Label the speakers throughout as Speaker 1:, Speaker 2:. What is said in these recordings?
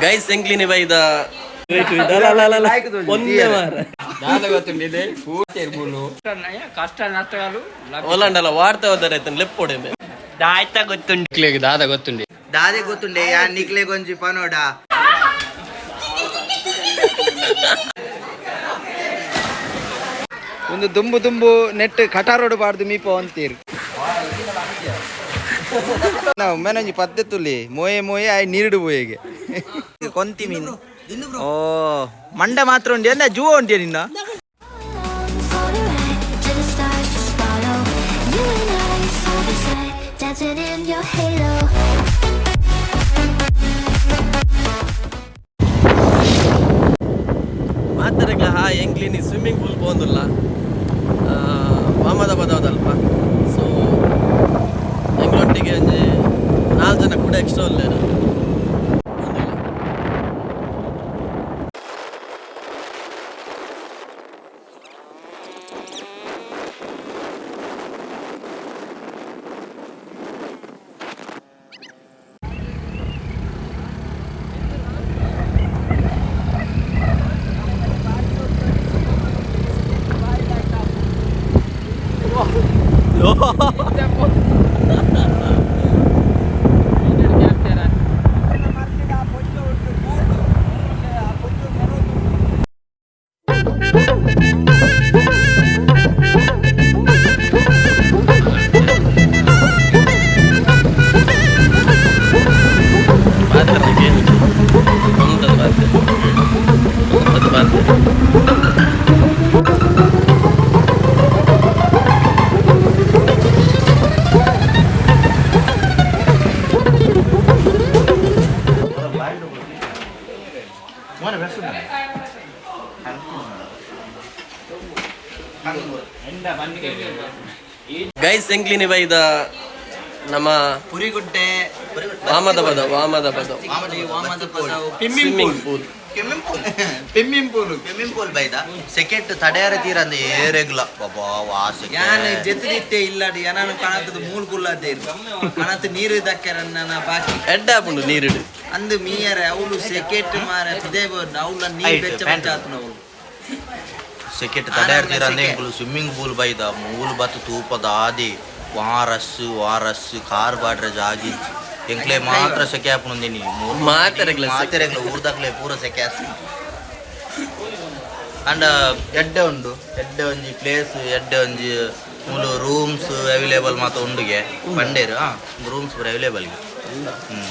Speaker 1: Guys ಎಂಕ್ಲಿನಿ ಬೈದ ಒಂದೇ ಮಾರ
Speaker 2: దాదా గొత్తుండేది పూర్తి ఎరుపులు కష్ట నష్టాలు
Speaker 1: ಒಲಂಡಲ್ಲ ವಾಡ್ತಾ ಹೋದರೆ ಲೆಪ್ಪೊಡೆ
Speaker 2: దాయిత గొత్తుండే దాదా గొత్తుండే
Speaker 3: ದಾದೆ ಗೊತ್ತುಂಡೆ ಯಾ ನಿಕ್ಲೆ ಗೊಂಜಿ ಪನೋಡ ಒಂದು ದುಂಬು ದುಂಬು ನೆಟ್ ಕಟಾರೋಡು ಬಾರ್ದು ಮೀಪ ಅಂತೀರು ನಾವು ಪದ್ಯ ಪದ್ಧತುಲಿ ಮೋಯೆ ಮೋಯೆ ಆಯ್ ನೀರುಡು ಬೋಯೆಗೆ ಕೊಂತಿ ಮೀನು. ಓ ಮಂಡ ಮಾತ್ರ ಉಂಡಿ ಅಂದ್ರೆ ಜೂ ಉಂಟಿಯ ನಿನ್ನ?
Speaker 1: ಮಾತಾಡಕ್ಕೆ ಹಾ ಹೆಂಗ್ಲಿ ನೀ ಸ್ವಿಮ್ಮಿಂಗ್ ಪೂಲ್ ಬಂದಿಲ್ಲ follow. You ನಾಲ್ಕು ಜನ ಕೂಡ ಎಕ್ಸ್ಟ್ರಾ ಎಂಕ್ಲಿನಿ ಬೈದ ನಮ್ಮ
Speaker 3: ಪುರಿಗುಡ್ಡೆ
Speaker 1: ವಾಮದ ಪದ ವಾಮದ ಪದ ಸ್ವಿಮ್ಮಿಂಗ್ ಪೂಲ್.
Speaker 3: ಪೆಮ್ಮಿಂ ಪೂಲು. ಬೈದ? ಸೆಕೆಟ್ ತಡೆಯಾರ ತೀರ ಅಂದ ಏರೆಗ್ಲ ಬಾಬಾ ವಾಸ ಯಾನ್ ಜೆತ್ತಿತ್ತೆ ಇಲ್ಲಡಿ ಯಾನು ಕಣತದ ಮೂಲ್ ಕುಲ್ಲದೆ ಕಣತ ನೀರು ದಕ್ಕರ ನನ್ನ ಬಾಕಿ.
Speaker 1: ಎಡ್ಡ ಹಾಪುಂಡು ನೀರಿಡು
Speaker 3: ಅಂದು ಮೀಯರೆ ಅವಳು ಸೆಕೆಟ್ ಮಾರ ಇದೇ ಅವಳ ನೀರು ಬೆಚ್ಚ ಬೆಚ್ಚ ಆತನ ಅವಳು
Speaker 4: ಸೆಕೆಟ್ ತಡೆಯಾಡ್ತೀರ? ಅಂದ್ರೆ ಇಂಕುಲು ಸ್ವಿಮ್ಮಿಂಗ್ ಪೂಲ್ ಬೈದ ಮೂಲು ಬತ್ತು ತೂಪದ ಆದಿ ವಾರಸ್ ವಾರಸ್ ಕಾರ್ ಬಾಡ್ರೆ ಜಾಗಿ. ಎಂಕ್ಲೆ ಮಾತ್ರ ಸೆಕೆ ಹಾಕೊಂಡಿನಿ ಮಾತ್ರ.
Speaker 1: ಮಾತೆರೆಗ್ಲ
Speaker 4: ಊರ್ದಾಗ್ಲೆ ಪೂರ ಸೆಕೆ ಅಂಡ್ ಅಂಡ ಎಡ್ಡೆ ಉಂಡು. ಎಡ್ಡೆ ಒಂಜಿ ಪ್ಲೇಸ್ ಎಡ್ಡೆ ಒಂಜಿ ಮೂಲು ರೂಮ್ಸ್ ಅವೈಲೇಬಲ್ ಮಾತ್ರ ಉಂಡುಗೆ. ಬಂಡೇರು ಹಾಂ ರೂಮ್ಸ್ ಪೂರ ಅವೈಲೇಬಲ್ ಹ್ಞೂ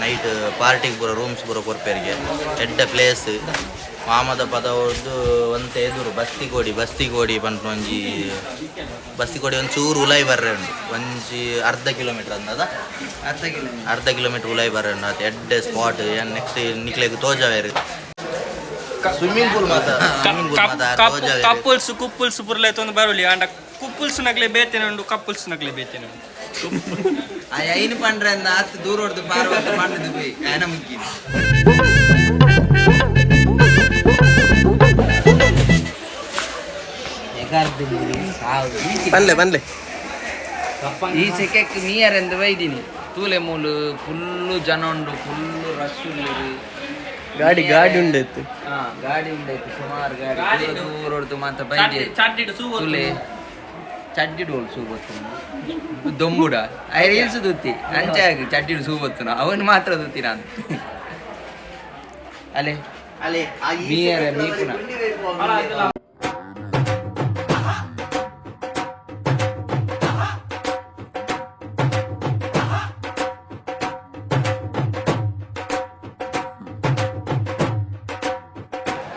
Speaker 4: ನೈಟ್ ಪಾರ್ಟಿಗೆ ಬರೋ ರೂಮ್ಸ್ ಬರೋ ಕೊರ್ಪೇರಿಗೆ. ಎಡ್ಡೆ ಪ್ಲೇಸ್ ಮಾಮದ ಪದವದ್ದು ಒಂತೆ ಎದುರು ಬಸ್ತಿಗೋಡಿ ಬಸ್ತಿಗೋಡಿ ಬಂದು ಒಂಜಿ ಬಸ್ತಿಗೋಡಿ ಒಂದು ಚೂರು ಉಲಾಯಿ ಬರ್ರೆ ಉಂಡು ಒಂಜಿ ಅರ್ಧ ಕಿಲೋಮೀಟರ್ ಅಂದದ
Speaker 3: ಅರ್ಧ ಕಿಲೋಮೀಟರ್
Speaker 4: ಅರ್ಧ ಕಿಲೋಮೀಟರ್ ಉಲಾಯಿ ಬರ್ರೆ ಉಂಡು ಅದು ಎಡ್ಡೆ ಸ್ಪಾಟ್ ಏನು ನೆಕ್ಸ್ಟ್ ನಿಕ್ಲೆಗ್ ತೋಜಾವೇರಿ ಸ್ವಿಮ್ಮಿಂಗ್ ಪೂಲ್ ಮಾತ ಸ್ವಿಮ್ಮಿಂಗ್ ಪೂಲ್ ಮಾತ ತೋಜವೇರು
Speaker 2: ಕಪ್ಪುಲ್ಸ್ ಕುಪ್ಪುಲ್ಸ್ ಪುರ್ಲೈತೊಂದು ಬರೋಲಿ. ಅಂಡ ಕುಪ್ಪುಲ್ಸ್ ನಗ್ಲೆ ಬೇತೇನೆ ಉಂಡು ಕಪ್ಪುಲ್ಸ್ ನಗ್ಲೆ ಬೇತೇನೆ ಉಂಡು
Speaker 3: ಆ பண்ற ಹತ್ತು ದೂರ ಹೊಡೆದು ಪಾರ್ವತ ಮಣ್ಣದು போய் ಮುಗ್ಗಿನ
Speaker 1: ಬನ್ಲೆ ಬನ್ಲೆ
Speaker 5: ಈ ನಿಯರ್ ನೀಯರೆಂದು ಬೈದಿನಿ ತೂಲೆ ಮೂಲು ಫುಲ್ಲು ಜನ ಉಂಡು ಫುಲ್ಲು ರಶ್ ಉಳ್ಳದು
Speaker 1: ಗಾಡಿ ಗಾಡಿ ಉಂಡೆತ್ತು
Speaker 5: ಹಾ ಗಾಡಿ ಉಂಡೈತು ಸುಮಾರು ಗಾಡಿ ದೂರ ಹೊಡ್ದು ಮಾತ ಬೈದಿ ತುಲೆ ಚಡ್ಡಿಡು ಸೂ ಬತ್ತು ದೊಂಬುಡ. ಐ ರೀಲ್ಸ್ ದುತ್ತಿ ಆಗಿ ಚಡ್ಡಿಡು ಸೂ ಅವನ್ ಮಾತ್ರ ದುತ್ತಿ ನಾನು. ಅಲೆ.
Speaker 3: ಅಲ್ಲಿ
Speaker 5: ಮೀಯರೆ ಮೀಪುನ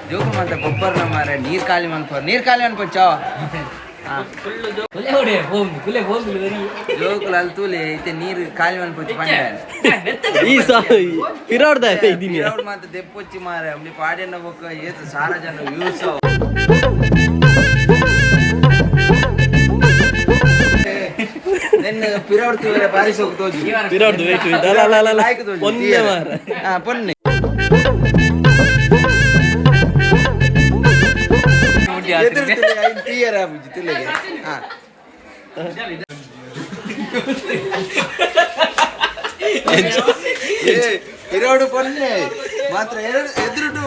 Speaker 5: ಜೋಕು ಮಾತ ಗೊಬ್ಬರ ಮಾರ ನೀರ್ ಖಾಲಿ ಮನ್ಪ ನೀರ್ ಖಾಲಿ ಅನ್ಪಚ್ಚಾವ ಜೋಕುಲು ಅಲ್ಲಿ ತೂಲೆ ಐತೆ ನೀರು ಖಾಲಿ ಮನ್ಪಚ್ಚಿ ಪಂಡ
Speaker 1: ಈ ಸಾ ಪಿರಾಡ್ದ ಇದೀನಿ
Speaker 5: ಅವ್ರು ಮಾತ್ರ ದೆಪ್ಪೊಚ್ಚಿ ಮಾರ ಅಮ್ಲಿ ಪಾಡ್ಯನ ಬೊಕ್ಕ ಏತು ಸಾರ ಜನ ಯೂಸ್ ನಿನ್ನ ಪಿರಾಡ್ ತೂರೆ ಬಾರಿಸ್ ಹೋಗಿ ತೋಜಿ.
Speaker 1: ಪಿರಾಡ್ದು ವೇಟ್ ಅಲ್ಲ ಒಂದೇ ಮಾರ
Speaker 5: ಹಾ ಪೊನ್ನೆ.
Speaker 3: ತೀಯರ ಬುಜ್ಜಿ ತಿಲ್ಲಿಗೆ ಹಾ. ಎರಡು ಪೊನ್ನೆ.
Speaker 5: ಮಾತ್ರ ಎರಡು ಎದುರು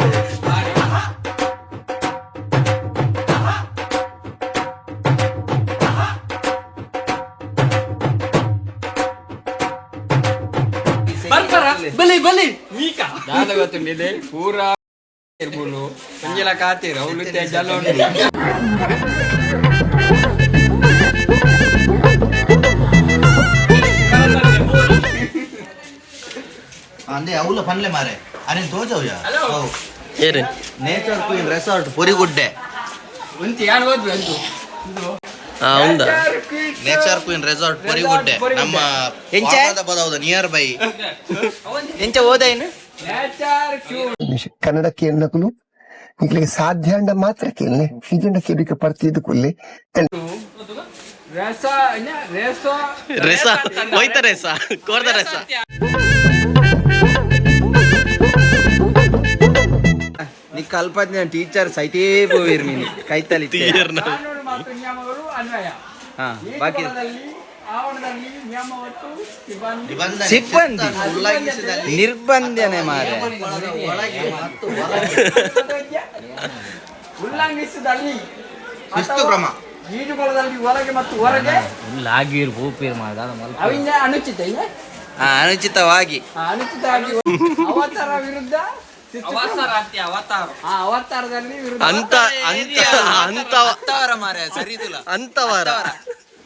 Speaker 2: ಬಲಿ ಬಲಿ. ಮೀಕ ದಾದ ಗೊತ್ತುಂಡಿದೆ ಪೂರಾ ಇರ್ಬೋದು. ಸಂಜೆಲ ಕಾತೀರ ಅವಳು ಜಲ ಉಂಟು
Speaker 4: ಅಂದೆ ಅವಲ ಪನ್ಲೆ ಮಾರೆ. ಯಾ ತೋಜವ್ಯ
Speaker 1: ಏರಿ
Speaker 4: ನೇಚರ್ ಕ್ವೀನ್ ರೆಸಾರ್ಟ್ ಪೊರಿಗುಡ್ಡೆ.
Speaker 2: ಒಂತಿ ಯಾನ್ ಹೋದ್ವಿ ಅಂತು?
Speaker 1: ಆ ಉಂದ
Speaker 4: ನೇಚರ್ ಕ್ವೀನ್ ರೆಸಾರ್ಟ್ ಪೊರಿಗುಡ್ಡೆ. ನಮ್ಮ
Speaker 5: ಎಂಚ?
Speaker 4: ಬದೌದ ನಿಯರ್ ಬೈ
Speaker 5: ಎಂಚ ಹೋದ ಏನು?
Speaker 6: ಕನ್ನಡ ಕೇಳನಕಲು ನಿಕ್ಲಿಗೆ ಸಾಧ್ಯ ಅಂಡ ಮಾತ್ರ ಕೇಳನೆ ಹೀಜಂಡ ಕೇಳಿಕೆ ಬರ್ತಿದ್ದು ಕೊಲ್ಲಿ
Speaker 2: ರೇಸ ರೇಸ.
Speaker 1: ಹೋಯ್ತ ರೆಸ ಕೋರ್ದ ರೆಸ.
Speaker 5: ನೀ ಕಲ್ಪದ್ನ ಟೀಚರ್ ಸೈಟೇ ಹೋಗಿರ್ ನೀನು ಕೈತಲಿ ಹಾ ಬಾಕಿ.
Speaker 2: ಆವರಣದಲ್ಲಿ ನಿಯಮ ಸಿಬ್ಬಂದಿ.
Speaker 5: ನಿರ್ಬಂಧನೆ ಮಾರೆ
Speaker 4: ಒಳಗೆ ಮತ್ತು ಹೊರಗೆ
Speaker 2: ಉಲ್ಲಂಘಿಸಿದಲ್ಲಿ
Speaker 4: ಶಿಸ್ತು ಕ್ರಮ
Speaker 2: ಈಜುಕೊಳದಲ್ಲಿ ಒಳಗೆ ಮತ್ತು ಹೊರಗೆ.
Speaker 7: ಲಾಗಿರ್ ಭೂಪಿರ್ ಮಾಡ
Speaker 2: ಅವಿಂದ ಅನುಚಿತ ಇದೆ
Speaker 5: ಹಾ, ಅನುಚಿತವಾಗಿ.
Speaker 2: ಅನುಚಿತವಾಗಿ ಅವತಾರ ವಿರುದ್ಧ ಅವತಾರ. ಅವತಾರದಲ್ಲಿ
Speaker 1: ಅಂತ ಅಂತ ಅಂತ
Speaker 5: ಹತ್ತವರ ಮಾರೆ ಸರಿದಿಲ್ಲ
Speaker 1: ಅಂತವರ.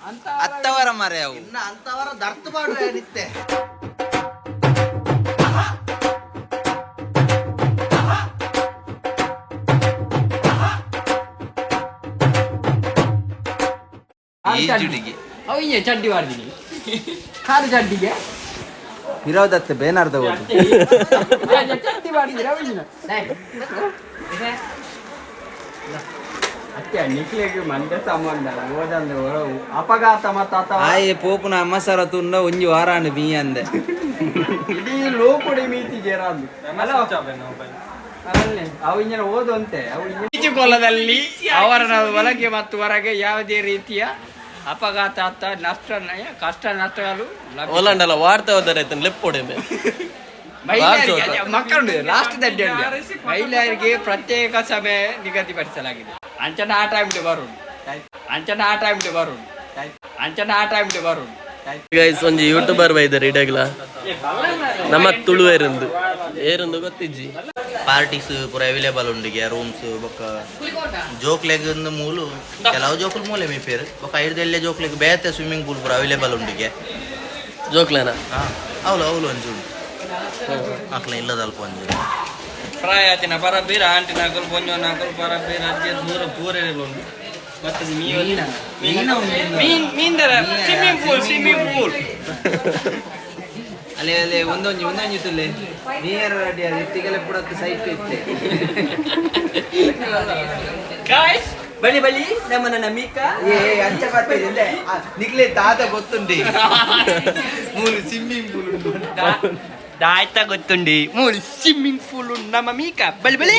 Speaker 2: ಅಂತ
Speaker 5: ಮರೆ ಅವು.
Speaker 4: ಇನ್ನ ಅಂತವರ ದರ್ತ ಮಾಡ್ರೆ ನಿತ್ತೆ
Speaker 5: ಈಜುಡಿಗೆ
Speaker 2: ಚಡ್ಡಿ. ಮಾಡ್ತೀನಿ. ಕಾರು ಚಡ್ಡಿಗೆ.
Speaker 5: ವಿರೋಧತ್ತೆ ಬೇನಾರ್ದ ಹೋಗಿ.
Speaker 2: ಚಡ್ಡಿ. ಮಾಡಿದ್ರೆ ಅಪಘಾತ ಮತ್ತು
Speaker 5: ಆಯೆ ಪೋಪುನ ಅಮ್ಮ ಸರ ತುಂಡ ಒಂಜಿ ವಾರ ಅಂಡ್ ಮೀ ಅಂದೆ.
Speaker 2: ಇಡೀ ಲೋಕುಡಿ ಮೀತಿ ಜೇರಾದು ಅಲ್ಲೇ ಅವಿಂಜನ ಓದಂತೆ ಈಜುಕೊಲದಲ್ಲಿ ಅವರ ಒಳಗೆ ಮತ್ತು ಹೊರಗೆ ಯಾವುದೇ ರೀತಿಯ ಅಪಘಾತ ಆತ ನಷ್ಟ ಕಷ್ಟ ನಷ್ಟಗಳು
Speaker 1: ಒಲ್ಲಂಡಲ್ಲ ವಾಡ್ತಾ ಹೋದರೆ ಲೆಪ್ ಹೊಡೆಮೆ
Speaker 2: ಮಹಿಳೆಯರಿಗೆ ಮಕ್ಕಳು ಲಾಸ್ಟ್ ದಡ್ಡಿ ಉಂಟು. ಮಹಿಳೆಯರಿಗೆ ಪ್ರತ್ಯೇಕ ಸಭೆ ನಿಗದಿಪಡಿಸಲಾಗಿದೆ. ಅಂಚನ ಆಟ ಆಗ್ಬಿಟ್ಟು ಬರೋಣ. ಅಂಚನ ಆಟ ಆಗ್ಬಿಟ್ಟು ಬರೋಣ. ಅಂಚನ ಆಟ ಆಗ್ಬಿಟ್ಟು ಬರೋಣ.
Speaker 1: ಗೈಸ್ ಒಂಜಿ ಯೂಟ್ಯೂಬರ್ ಬೈದಾರೆ ಇಡಗ್ಲ. ನಮ್ಮ ತುಳುವೇರಂದು ಏರಂದು. ಗೊತ್ತಿಜ್ಜಿ.
Speaker 4: ಪಾರ್ಟೀಸ್ ಪೂರ ಅವೈಲೇಬಲ್ ಉಂಡಿಗೆ ರೂಮ್ಸ್ ಬೊಕ್ಕ. ಜೋಕ್ಲೆಗ್ ಮೂಲು. ಕೆಲವು ಜೋಕ್ಲು ಮೂಲೆ ಮೀ ಪೇರು. ಬೊಕ್ಕ ಐಡ್ದೆಲ್ಲೆ ಜೋಕ್ಲೆಗ್ ಬೇತೆ ಸ್ವಿಮ್ಮಿಂಗ್ ಪೂಲ್ ಪೂರ ಅವೈಲೇಬಲ್ ಉಂಡಿಗೆ
Speaker 1: ಜೋಕ್ಲೇನ
Speaker 4: ಹಾ ಅವಳು ಅವಳು ಒಂಜಿ ಮಕ್ಳ ಇಲ್ಲದಲ್ಪ ಒಂಜಿ
Speaker 2: ಪ್ರಾಯತಿನ ಪರಬೀರ ಆಂಟಿ ನಾಕಲು ಬೊಂಜೋ ನಾಕಲು ಪರಬೀರ ಅಜ್ಜಿ ದೂರ ದೂರ ಉಂಟು ಮತ್ತೆ ಮೀನ್ ಮೀನ್? ಸ್ವಿಮ್ಮಿಂಗ್ ಪೂಲ್ ಸ್ವಿಮ್ಮಿಂಗ್ ಪೂಲ್
Speaker 5: ಅಲ್ಲೇ ಅಲ್ಲೇ ಒಂದೊಂದು ಒಂದೊಂದು ತುಲ್ಲೆ ನೀರ್ ಅಡಿ ಅದು ಇತ್ತಿಗೆಲ್ಲ ಪುಡತ್ತು ಸೈಟ್ ಇತ್ತೆ.
Speaker 2: ಗಾಯ್ಸ್ ಬಲಿ ಬಲಿ ನಮ್ಮ ನನ್ನ ಮೀಕ
Speaker 5: ಏ ಅಂಚ ಬರ್ತಿದ್ದೆ ನಿಕ್ಲೆ ತಾತ ಗೊತ್ತುಂಡಿ ಮೂರು ಸ್ವಿಮ್ಮಿಂಗ್ ಪೂಲ್ ಉಂಟು
Speaker 2: ದಾಯ್ತಾ ಗೊತ್ತುಂಡಿ ಮೂರು ಸ್ವಿಮ್ಮಿಂಗ್ ಪೂಲ್ ನಮ್ಮ ಮೀಕ
Speaker 4: ಬಳಿ ಬಳಿ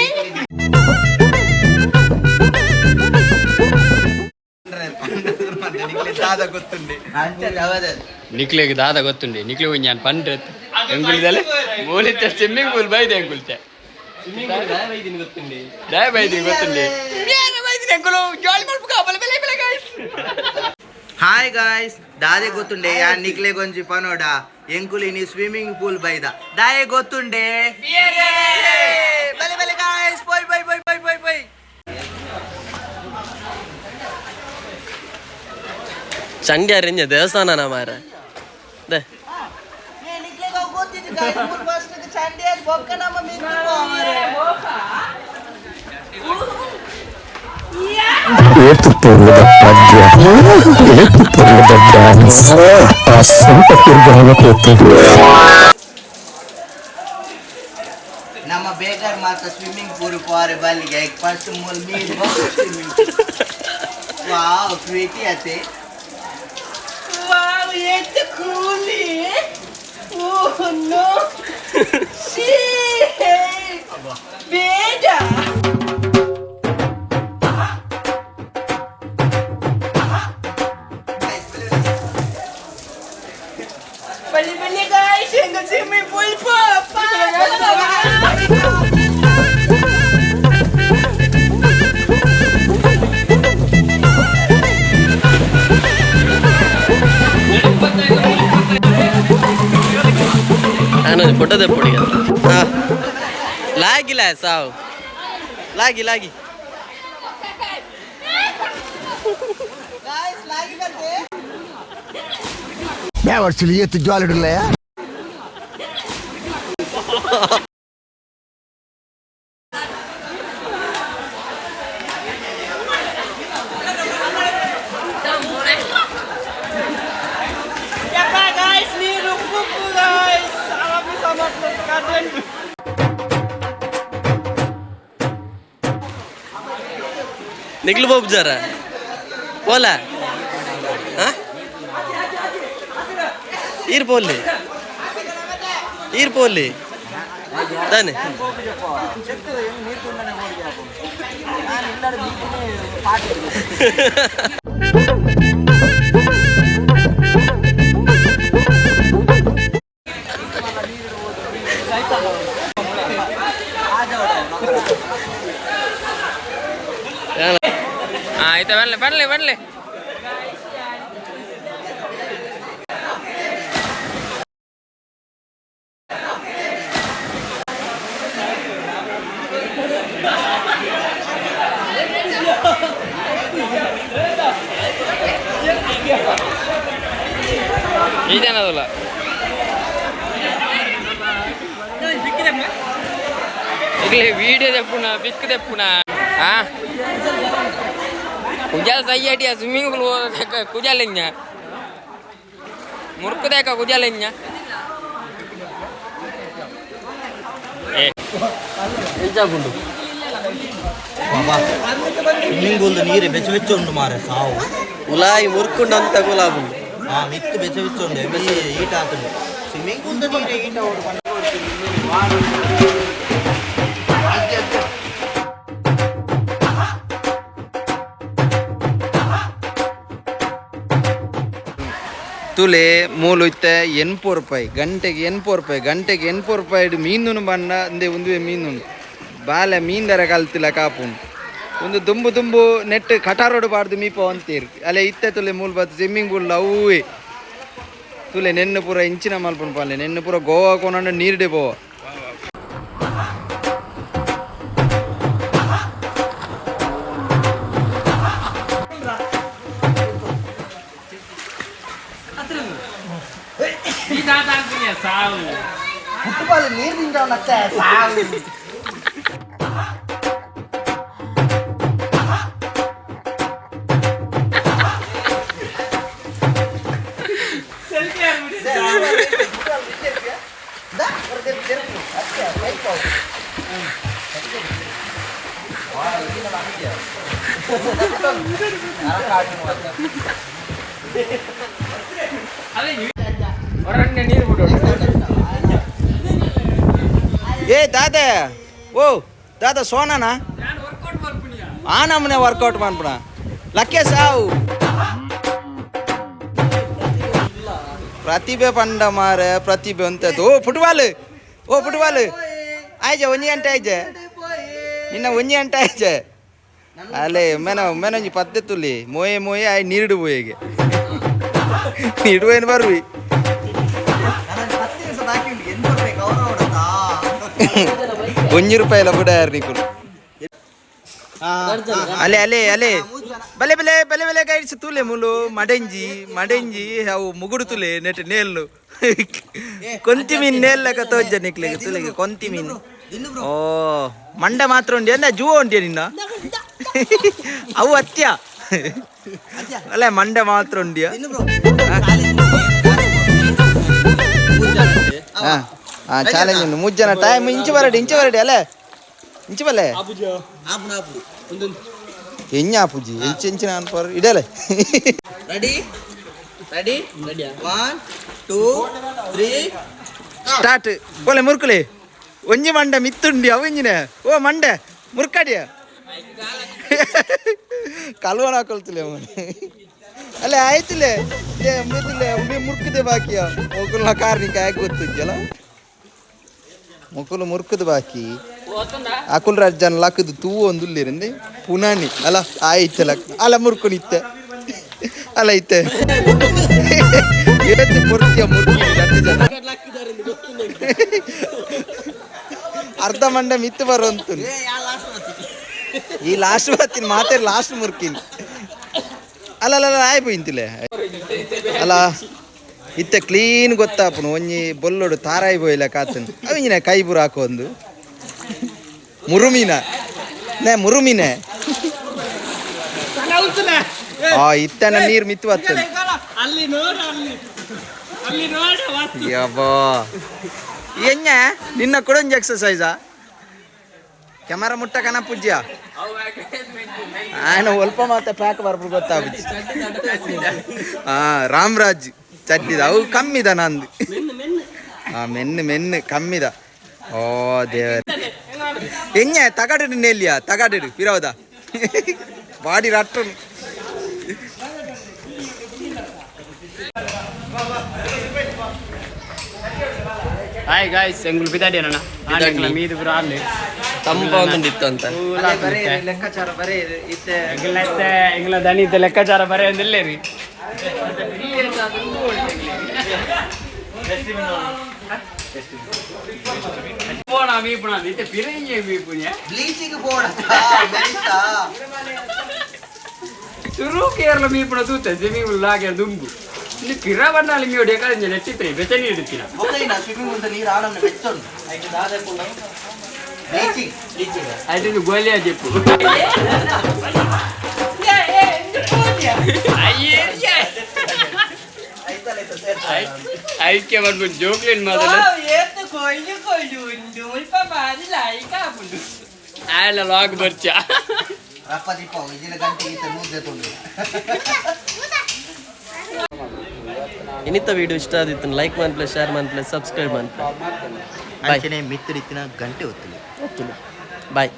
Speaker 8: ನಿಕ್ಲಿಗೆ ದಾದ ಗೊತ್ತುಂಡಿ ನಿಕ್ಲಿ ನಾನು ಪಂಡ್ರೆ ಎಂಗುಳಿದಲ್ಲ ಮೂಲಿತ ಸ್ವಿಮ್ಮಿಂಗ್ ಪೂಲ್ ಬೈದೆ ಎಂಗುಳಿತೆ ದಯ ಬೈದಿನಿ ಗೊತ್ತುಂಡಿ
Speaker 5: ಹಾಯ್ ಗಾಯ್ಸ್ ದಾದೆ ಗೊತ್ತುಂಡೆ ಯಾ ನಿಕ್ಲೆ ಗೊಂಜಿ ಪನೋಡ ಎಂಕುಲಿ ನೀ ಸ್ವಿಮ್ಮಿಂಗ್ ಪೂಲ್ ಬೈದ ದಾಯೆ ಗೊತ್ತುಂಡೆ ಬಲೆ ಬಲೆ guys bye bye bye bye bye bye
Speaker 1: ಚಂಡಿ ಅರೆಂಜ ದೇವಸ್ಥಾನನ ಮಾರ ದೇ
Speaker 6: ಏತುಪೂರ್ವದ ಪದ್ಯ ಏತುಪೂರ್ವದ ಡ್ಯಾನ್ಸ್ ಆ ಸೊಂಟ ತಿರುಗಾಗ ಹೋಗ್ತದೆ
Speaker 4: ನಮ್ಮ ಬೇಗಾರ್ ಮಾತ್ರ ಸ್ವಿಮ್ಮಿಂಗ್ ಪೂಲ್ ಪಾರೆ ಬಲ್ಲಿಗೆ ಫಸ್ಟ್ ಮೂಲ್ ಮೀನ್ ಸ್ವಿಮ್ಮಿಂಗ್ ವಾವ್ ಕ್ವಿಟಿ ಅತೆ
Speaker 2: ಬಲಿ ಬಲಿ ಗಾಯ್ಸ್ ಹೆಂಗ ಸ್ವಿಮ್ಮಿಂಗ್ ಪೂಲ್
Speaker 1: है साहब लागी लागी
Speaker 6: मैं वर्ष लिए तो ज्वाल
Speaker 1: डर ಹೋಗ್ಬೋಬ್ ಜರ ಓಲ? ಇರ್ಬೋಲಿ ಇರ್ಬೋಲಿ ತಾನೆ.
Speaker 9: இந்த வரல வரல வரல. இதான அதெல்லாம் వీడియో చెప్పునా పిక్ చెప్పునా కుజాల సయ్యాటి ఆ స్విమ్మింగ్ పూల్ కుజాలింజ మురుకు దేక కుజాలింజ ఏ
Speaker 1: ಎಂಚಾಪುಂಡು
Speaker 3: ಬಾಬಾ ಸ್ವಿಮ್ಮಿಂಗ್ ಪೂಲ್ದು ನೀರು ಬೆಚ್ಚ ಬೆಚ್ಚ ಉಂಟು ಮಾರೆ ಸಾವು
Speaker 1: ಉಲಾಯಿ ಮುರ್ಕೊಂಡು ಅಂತ ಗುಲಾಬುಂಡು
Speaker 3: ಆ ಮಿತ್ತು ಬೆಚ್ಚ ಬೆಚ್ಚ ಉಂಡು ಎಲ್ಲಿ ಈಟ ಆತುಂಡು ಸ್ವಿಮ್ಮಿಂಗ್ ಪೂಲ್ದು ನೀರು ಈಟ
Speaker 5: ತುಲೆ ಮೂಲು ಇತ್ತೆ ಎನ್ಪು ರೂಪಾಯಿ, ಗಂಟೆಗೆ ಎನ್ಪು ರೂಪಾಯಿ, ಗಂಟೆಗೆ ಎನ್ಪು ರೂಪಾಯಿ ಮೀನು ಬಣ್ಣ ಅಂದೆ ಒಂದು ಮೀನು ಬಾಲೆ ಮೀನ್ ದರ ಕಲ್ತಿಲ್ಲ ಕಾಪುಂಡು ಒಂದು ದುಂಬು ದುಂಬು ನೆಟ್ ಕಟಾರೋಡು ಬಾರ್ದು ಮೀಪ ಅಂತೀರಿ. ಅಲ್ಲೇ ಇತ್ತೆ ತುಲೆ ಮೂಲು ಬತ್ತು ಸ್ವಿಮ್ಮಿಂಗ್ ಪೂಲ್ ಅವೇ ತುಲೆ ನೆನ್ನು ಪೂರ ಇಂಚಿನ ಮಲ್ಪನ್ ಪಾಲೆ ನೆನ್ನು ಪೂರ ಗೋವಾ ಕೊನಂಡು ನೀರ್ಡೆ ಪೋವ.
Speaker 9: แจ
Speaker 5: กสาม ದಾದ ಸೋನನಾ? ಆ ನಮ್ಮನೆ ವರ್ಕೌಟ್ ಮಾಡ್ಬಿಡ ಲಕ್ಕೆ ಸಾವು. ಪ್ರತಿಭೆ ಪಂಡ ಮಾರೆ ಪ್ರತಿಭೆ ಅಂತದ್ದು ಓ ಫುಟ್ಬಾಲ್ ಓ ಫುಟ್ಬಾಲ್ ಆಯ್ಜೆ ಒಂಜಿ ಗಂಟೆ ಆಯ್ಜೆ? ನಿನ್ನ ಒಂಜಿ ಗಂಟೆ ಆಯ್ಜೆ? ಅಲ್ಲೇ ಮೇನ ಮೇನೊಂಜಿ ಪದ್ದೆ ತುಲಿ. ಮೋಯೆ ಮೋಯೆ ಆಯ್ ನೀರಿಡು ಬೋಯೆಗೆ ನೀಡು ಏನು ಬರ್ವಿ. ಒಂಜಿ ರೂಪಾಯಿ ಬಿಡ ಯಾರು ನೀಕು ಅಲೆ ಅಲೆ ಅಲೆ. ಬಲೆ ಬಲೆ ಬಲೆ ಬಲೆ ಗೈಡ್ಸ್ ತುಲೆ ಮುಲು ಮಡೆಂಜಿ ಮಡೆಂಜಿ ಅವು ಮುಗುಡು ತುಲೆ ನೆಟ್ ನೇಲ್ಲು. ಕೊಂತಿ ಮೀನ್ ನೇಲ್ಲಕ ತೋಜ ನಿಕ್ಲಿಗೆ ತುಲೆಗೆ ಕೊಂತಿ ಮೀನ್. ಓ ಮಂಡ ಮಾತ್ರ ಉಂಡಿ ಅಂದ ಜೂ ಉಂಟಿಯ ನಿನ್ನ? ಅವು ಅತ್ಯ ಅಲ್ಲ ಮಂಡ ಮಾತ್ರ ಉಂಡಿಯ? ಚಾಲೆಂಜ್ ಉಂಡು ಮುಜ್ಜನ ಟೈಮ್ ಇಂಚು ಬರಡಿ ಇಂಚು ಬರಡಿ ಅಲ್ಲ ಇಂಚು ಬಲ್ಲೆ ಹೆಂಗ ಪೂಜಿ ಎಂಚು ಎಂಚಿನ ಅನ್ಪಾರ ಇಡಲೆ
Speaker 3: ready ready one two three
Speaker 5: start ಕೋಲೆ ಮುರುಕುಲೆ ಒಂಜಿ ಮಂಡ ಮಿತ್ತುಂಡಿ ಅವು ಇಂಜಿನ ಓ ಮಂಡೆ ಮುರ್ಕಾಡಿಯ ಕಲ್ವನ ಹಾಕೊಳ್ತಿಲ್ಲ ಅವನು ಅಲ್ಲ ಆಯ್ತಿಲ್ಲ ಮುರಿದಿಲ್ಲ ಮುರ್ಕದೆ ಬಾಕಿಯ ಮುಕುಲ್ನ ಕಾರ್ನಿಕ ಯಾಕೆ ಗೊತ್ತಿದ್ಯಲ್ಲ ಮುಕುಲು ಮುರ್ಕದ ಬಾಕಿ. ಅಕುಲ್ ರಾಜನ್ ಲಕ್ಕದು ತೂ ಒಂದು ಪುನಾನಿ ಅಲ್ಲ ಆಯ್ತಲ್ಲ ಅಲ್ಲ ಮುರ್ಕೊನಿತ್ತೆ ಅಲ್ಲ ಇತ್ತೆ. ಏತ್ ಮುರ್ತಿಯ ಮುರ್ಕಿ ಅರ್ಧ ಮಂಡ ಮಿತ್ತು ಬರುವಂತು ಈ ಲಾಸ್ಟ್ ಬರ್ತೀನಿ ಮಾತೇ ಲಾಸ್ಟ್ ಮುರ್ಕಿನ್. ಅಲ್ಲ ಅಲ್ಲ ಆಯ್ಪೋಯಿಂತಿಲೆ ಅಲ್ಲ ಇತ್ತ ಕ್ಲೀನ್ ಗೊತ್ತಾಪುನು ಒಂಜಿ ಬೊಲ್ಲೊಡು ತಾರಾಯಿ ಬೋಯ್ಲ ಕಾತನ್ ಅವಿನ ಕೈ ಬುರ ಹಾಕೊಂದು ಮುರುಮಿನ ನೇ ಮುರುಮಿನೆ ಆ ಇತ್ತನ ನೀರು ಮಿತ್ತು ಬರ್ತದೆ
Speaker 10: ಅಲ್ಲಿ ನೋಡ ಅಲ್ಲಿ ಅಲ್ಲಿ ನೋಡ
Speaker 5: ಯಬ್ಬಾ ಎಂಗ ನಿನ್ನ ಕೊಡೊಂಜಿ ಎಕ್ಸಸೈಸಾ ಕ್ಯಾಮರಾ ಮುಟ್ಟ ಕನ ಪೂಜ್ಯ ఆయన ಒಲ್ಪ ಮಾತ ಪ್ಯಾಕ್ ಬರ್ಬು ಗೊತ್ತಾಗುತ್ತೆ ಹಾ ಚಡ್ಡಿದ ಅವು ಕಮ್ಮಿದ ನಂದು. ಹಾ ಮೆನ್ನು. ಮೆನ್ನು ಕಮ್ಮಿದ. ಓ ದೇವರ. ಹೆಂಗ ತಗಡಿಡು ನೆಲ್ಲಿಯ ತಗಡಿಡು ಫಿರೋದ. ಬಾಡಿ ರಟ್ಟು
Speaker 2: ಹಾಯ್ ಗಾಯ್ಸ್ ಎಂಗುಲು ಬಿದಾಡಿ ಅಣ್ಣ
Speaker 1: ಬಿದಾಡಿ.
Speaker 2: ಮೀದು ಪೂರ ಆಡ್ಲಿ.
Speaker 1: ತಂಪ ಒಂದುಂಡಿತ್ತು ಅಂತ
Speaker 5: ಲೆಕ್ಕಾಚಾರ ಬರೇ ಇತ್ತೆ.
Speaker 2: ಎಂಗ್ಲ ದಣಿ ದಣಿತ ಲೆಕ್ಕಾಚಾರ ಬರೇ ಒಂದಿಲ್ಲೇ ರೀ ಪೋಣ ಮೀಪುಣ ಇತ್ತೆ ಪಿರಂಜೆ ಮೀಪುಣ್ಯ
Speaker 5: ಬ್ಲೀಚಿಂಗ್ ಬೋರ್ಡ್
Speaker 2: ಶುರು ಕೇರಳ ಮೀಪುಣ ತೂತ ಜಮೀನು ಲಾಗೆ ದುಂಬು ಇಲ್ಲಿ ಪಿರ ಬಂದಾಲಿ ಮೀ ಹೊಡಿಯ ಕಳಿಂಜ ನೆಚ್ಚಿತ್ರಿ ಬೆಚ್ಚನಿ ಇಡುತ್ತೀನ
Speaker 5: ಸ್ವಿಮ್ಮಿಂಗ್ ಪೂಲ್ ನೀರು ಆಡನ್ನು ಬೆಚ್ಚೊಂದು ಐದು ದಾದಕೊಂಡು ಬ್ಲೀಚಿಂಗ್ ಬ್ಲೀಚಿಂಗ್
Speaker 2: ಅದು ಗೋಲಿಯ ಜೆಪ್ಪು ಐಕ್ಯ ಮಾಡ್ಬಿಟ್ಟು ಲೈಕ್ ಮೊದಲು ಆಯ್ಲ ಲಾಗ್ ಬರ್ಚ
Speaker 5: ರಪ್ಪ ದಿಪ್ಪ ಇದಿನ ಗಂಟೆ ಈತ ಮುದ್ದೆ ತೊಂದು
Speaker 1: ಇನ್ನಿತ್ತ ವಿಡಿಯೋ ಇಷ್ಟ ಆದಿತ್ತು ಲೈಕ್ ಮಾಡಿ ಪ್ಲಸ್ ಶೇರ್ ಮಾಡಿ ಪ್ಲಸ್ ಸಬ್ಸ್ಕ್ರೈಬ್ ಮಾಡಿ ಬಾಯ್
Speaker 5: ಮಿತ್ರ ಇತ್ತಿನ ಗಂಟೆ ಒತ್ತಲಿ
Speaker 1: ಬಾಯ್